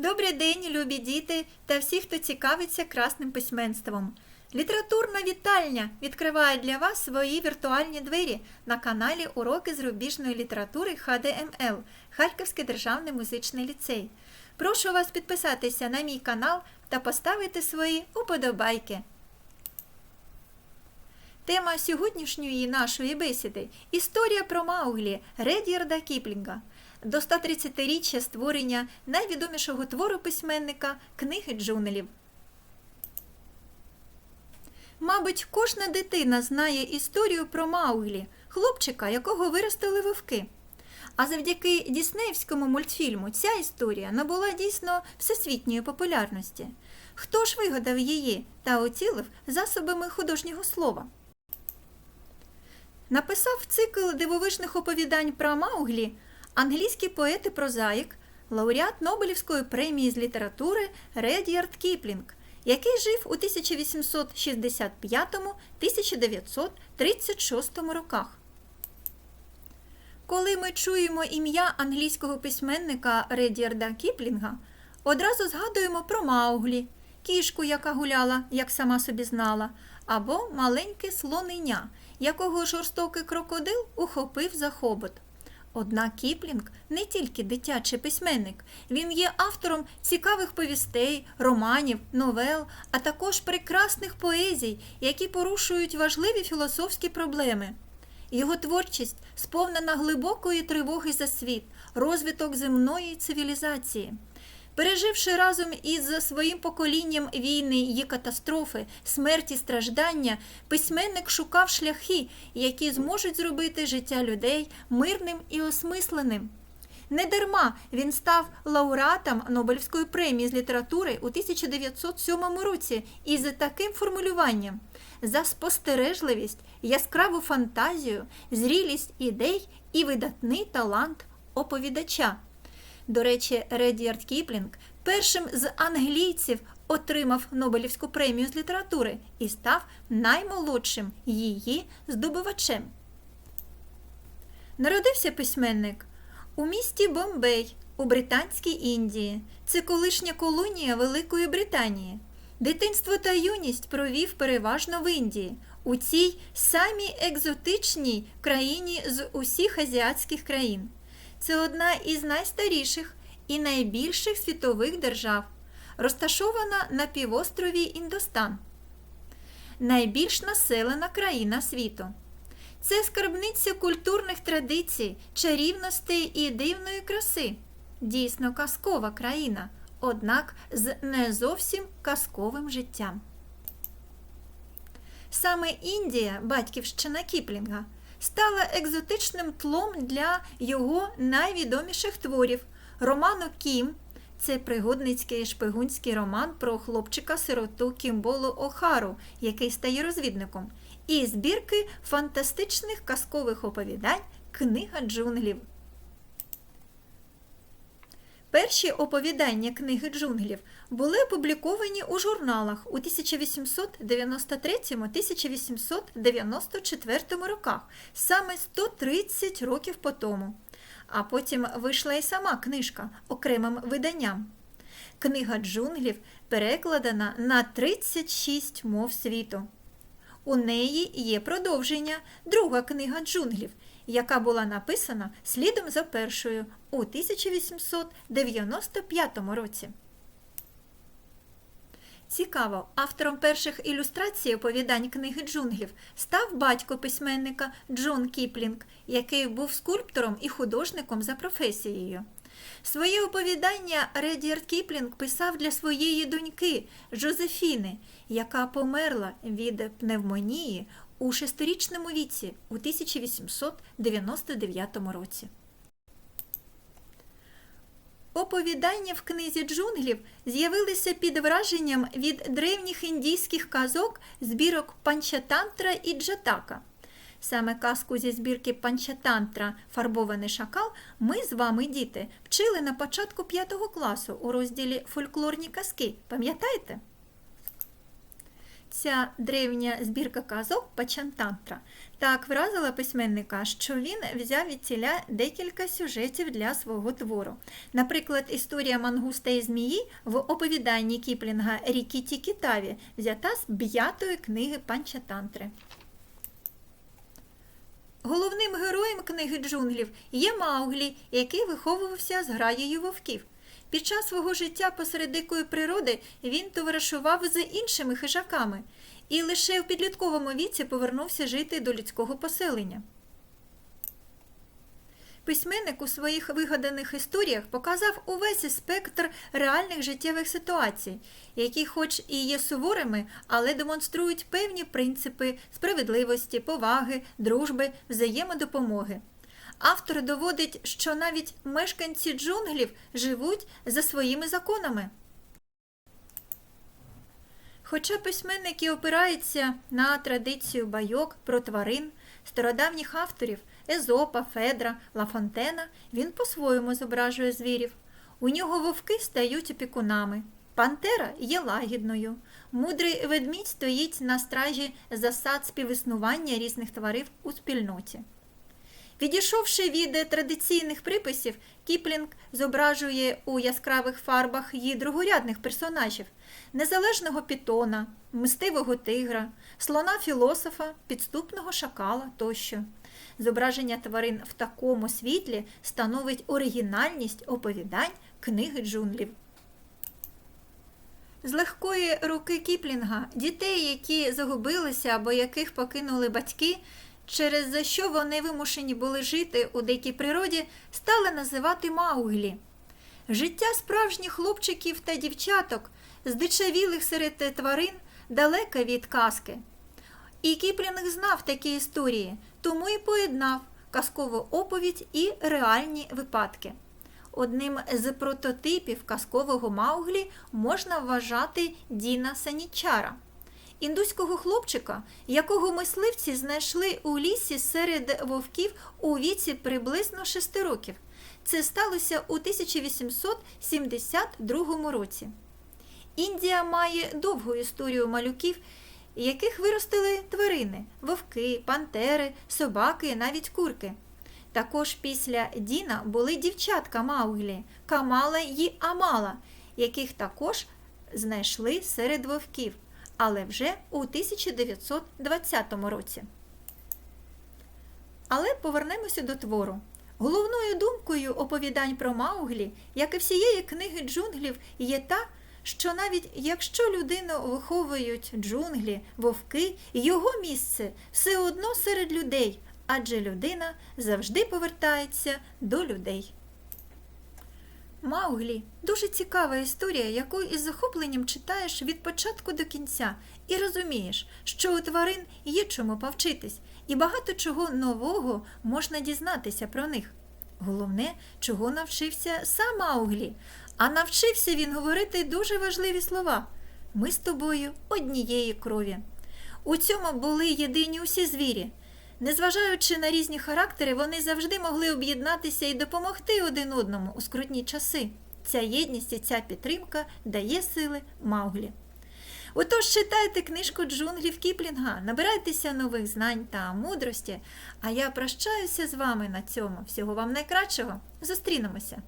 Добрий день, любі діти та всі, хто цікавиться красним письменством. Літературна вітальня відкриває для вас свої віртуальні двері на каналі Уроки з рубіжної літератури ХДМЛ Харківський державний музичний ліцей. Прошу вас підписатися на мій канал та поставити свої уподобайки. Тема сьогоднішньої нашої бесіди історія про Мауглі Редіарда Кіплінга. До 130-річчя створення найвідомішого твору письменника книги джунглів. Мабуть, кожна дитина знає історію про Мауглі, хлопчика, якого виростили вовки. А завдяки Діснеївському мультфільму ця історія набула дійсно всесвітньої популярності. Хто ж вигадав її та оцілив засобами художнього слова? Написав цикл дивовижних оповідань про Мауглі англійський поет і прозаїк, лауреат Нобелівської премії з літератури Редіард Кіплінг, який жив у 1865-1936 роках. Коли ми чуємо ім'я англійського письменника Редіарда Кіплінга, одразу згадуємо про Мауглі, кішку, яка гуляла, як сама собі знала, або маленьке слоненя, якого жорстокий крокодил ухопив за хобот. Однак Кіплінг не тільки дитячий письменник, він є автором цікавих повістей, романів, новел, а також прекрасних поезій, які порушують важливі філософські проблеми. Його творчість сповнена глибокої тривоги за світ, розвиток земної цивілізації. Переживши разом із своїм поколінням війни її катастрофи, смерті, страждання, письменник шукав шляхи, які зможуть зробити життя людей мирним і осмисленим. Недарма він став лауреатом Нобелівської премії з літератури у 1907 році із таким формулюванням за спостережливість, яскраву фантазію, зрілість ідей і видатний талант оповідача. До речі, Редіард Кіплінг першим з англійців отримав Нобелівську премію з літератури і став наймолодшим її здобувачем. Народився письменник у місті Бомбей у Британській Індії. Це колишня колонія Великої Британії. Дитинство та юність провів переважно в Індії, у цій самій екзотичній країні з усіх азіатських країн. Це одна із найстаріших і найбільших світових держав, розташована на півострові Індостан, найбільш населена країна світу. Це скарбниця культурних традицій, чарівностей і дивної краси. Дійсно казкова країна, однак з не зовсім казковим життям. Саме Індія, батьківщина Кіплінга, стала екзотичним тлом для його найвідоміших творів роману Кім. Це пригодницький шпигунський роман про хлопчика-сироту Кімболу Охару, який стає розвідником, і збірки фантастичних казкових оповідань Книга джунглів. Перші оповідання книги джунглів були опубліковані у журналах у 1893-1894 роках, саме 130 років по тому. А потім вийшла і сама книжка окремим виданням. Книга джунглів перекладена на 36 мов світу. У неї є продовження, друга книга джунглів, яка була написана слідом за першою у 1895 році. Цікаво, автором перших ілюстрацій оповідань книги джунглів став батько письменника Джон Кіплінг, який був скульптором і художником за професією. Своє оповідання Редіард Кіплінг писав для своєї доньки Жозефіни, яка померла від пневмонії у шестирічному віці у 1899 році. Оповідання в книзі джунглів з'явилися під враженням від древніх індійських казок збірок Панчатантра і Джатака. Саме казку зі збірки Панчатантра Фарбований шакал ми з вами, діти, вчили на початку 5 класу у розділі Фольклорні казки. Пам'ятаєте? Ця древня збірка казок Пачантантра так вразила письменника, що він взяв від ціля декілька сюжетів для свого твору. Наприклад, історія мангуста і змії в оповіданні Кіплінга Рікі Тікітаві взята з п'ятої книги Панчатантри. Головним героєм книги джунглів є Мауглі, який виховувався з граєю вовків. Під час свого життя посеред дикої природи він товаришував з іншими хижаками і лише в підлітковому віці повернувся жити до людського поселення. Письменник у своїх вигаданих історіях показав увесь спектр реальних життєвих ситуацій, які, хоч і є суворими, але демонструють певні принципи справедливості, поваги, дружби, взаємодопомоги. Автор доводить, що навіть мешканці джунглів живуть за своїми законами. Хоча письменник і опирається на традицію байок про тварин, стародавніх авторів Езопа, Федра, Лафонтена, він по-своєму зображує звірів. У нього вовки стають опікунами, пантера є лагідною, мудрий ведмідь стоїть на стражі засад співіснування різних тварин у спільноті. Відійшовши від традиційних приписів, Кіплінг зображує у яскравих фарбах її другорядних персонажів незалежного пітона, мстивого тигра, слона філософа, підступного шакала тощо. Зображення тварин в такому світлі становить оригінальність оповідань книги джунглів. З легкої руки Кіплінга дітей, які загубилися або яких покинули батьки, через за що вони вимушені були жити у дикій природі, стали називати Мауглі. Життя справжніх хлопчиків та дівчаток, здичавілих серед тварин, далеке від казки. І Кіплінг знав такі історії, тому і поєднав казкову оповідь і реальні випадки. Одним з прототипів казкового Мауглі можна вважати Діна Санічара, індуського хлопчика, якого мисливці знайшли у лісі серед вовків у віці приблизно 6 років. Це сталося у 1872 році. Індія має довгу історію малюків, яких виростили тварини вовки, пантери, собаки, навіть курки. Також після Діна були дівчатка Мауглі, Камала й Амала, яких також знайшли серед вовків, але вже у 1920 році. Але повернемося до твору. Головною думкою оповідань про Мауглі, як і всієї книги джунглів, є та, що навіть якщо людину виховують джунглі, вовки, його місце все одно серед людей, адже людина завжди повертається до людей. Мауглі дуже цікава історія, яку із захопленням читаєш від початку до кінця, і розумієш, що у тварин є чому повчитись, і багато чого нового можна дізнатися про них. Головне, чого навчився сам Мауглі, а навчився він говорити дуже важливі слова. Ми з тобою однієї крові. У цьому були єдині усі звірі. Незважаючи на різні характери, вони завжди могли об'єднатися і допомогти один одному у скрутні часи. Ця єдність і ця підтримка дає сили Мауглі. Отож, читайте книжку джунглів Кіплінга, набирайтеся нових знань та мудрості. А я прощаюся з вами на цьому. Всього вам найкращого. Зустрінемося!